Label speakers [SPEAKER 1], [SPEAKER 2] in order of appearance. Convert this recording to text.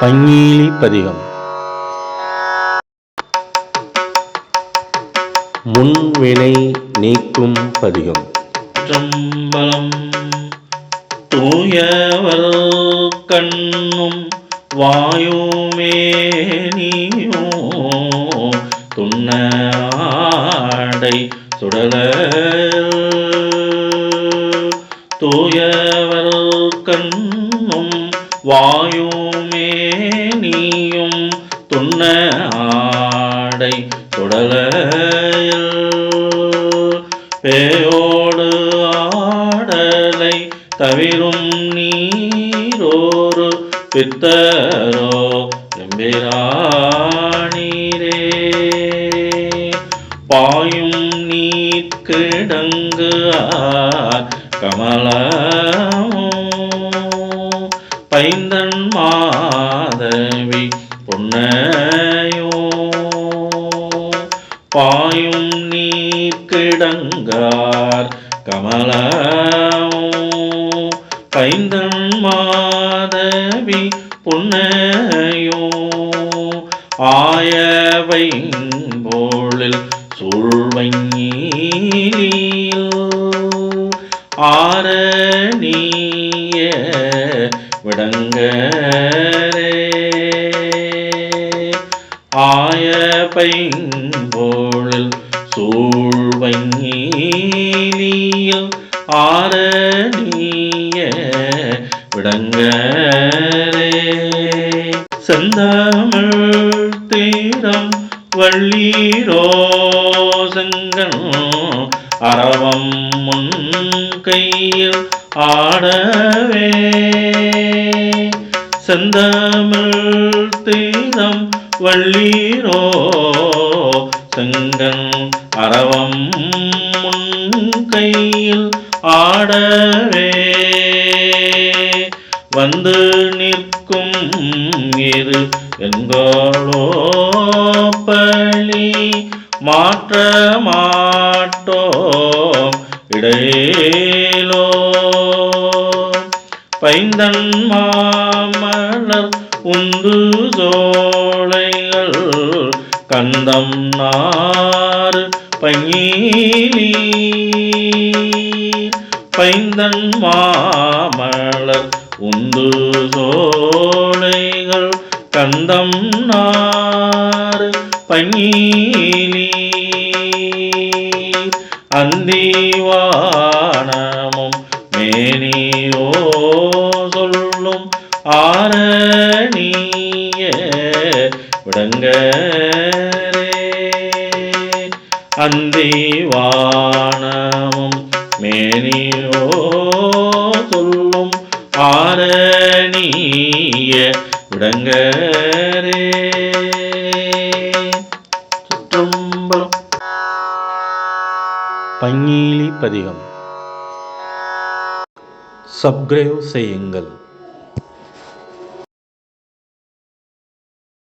[SPEAKER 1] பங்கீலி பதிகம். முன்வினை நீக்கும் பதிகம்.
[SPEAKER 2] சம்பளம் தூயவர் கண்ணும் வாயுமே நீயோ. துண்ண ஆடை சுடல. தூயவர் கண்ணும் வாயுமே நீயும் துண்ண ஆடை சுடலையில் பேயோடு ஆடலை தவிரும் நீரோரு பித்தரோ எம்பிராணீரே பாயும் நீர்க்கிடங்கு கமலமும் பைந்தன் மாதவி பொன்னையோ. பாயும் நீர் கிடங்கார் கமலமோ. பைந்தன் மாதவி பொன்னையோ. ஆயவை போலில் சூழ்வங்கியில் ஆரணிய. விடங்கரே ஆய பைம்போழில் சூழ்வங்கியில் ஆரணிய விடங்கரே செந்தமிழ் தீரம் வள்ளீரோசங்கள் அறவம் முன் கையில் ஆடவே. செந்தமிழ் தீரம் வள்ளீரோ செங்கன் அறவம் முன் கையில் ஆடவே. வந்து நிற்கும் இரு எங்களோ பழி மாற்ற மாட்டோ இடையிலோ பைந்தன் மாமலர் உந்து சோலைகள் கந்தம் நார் பங்கீலி பைந்தன் மாமலர் உந்து சோலைகள் கந்தம் நார் பங்கீலி அந்திவானமும் மேனியோ ஆரணிய விடங்கரே. அந்திவானமும் மேனியோ சொல்லும் ஆரணிய விடங்கரே. சுற்றம்பலம்.
[SPEAKER 1] பங்கீலி பதிகம். சப்ஸ்கிரைப் செய்யுங்கள்.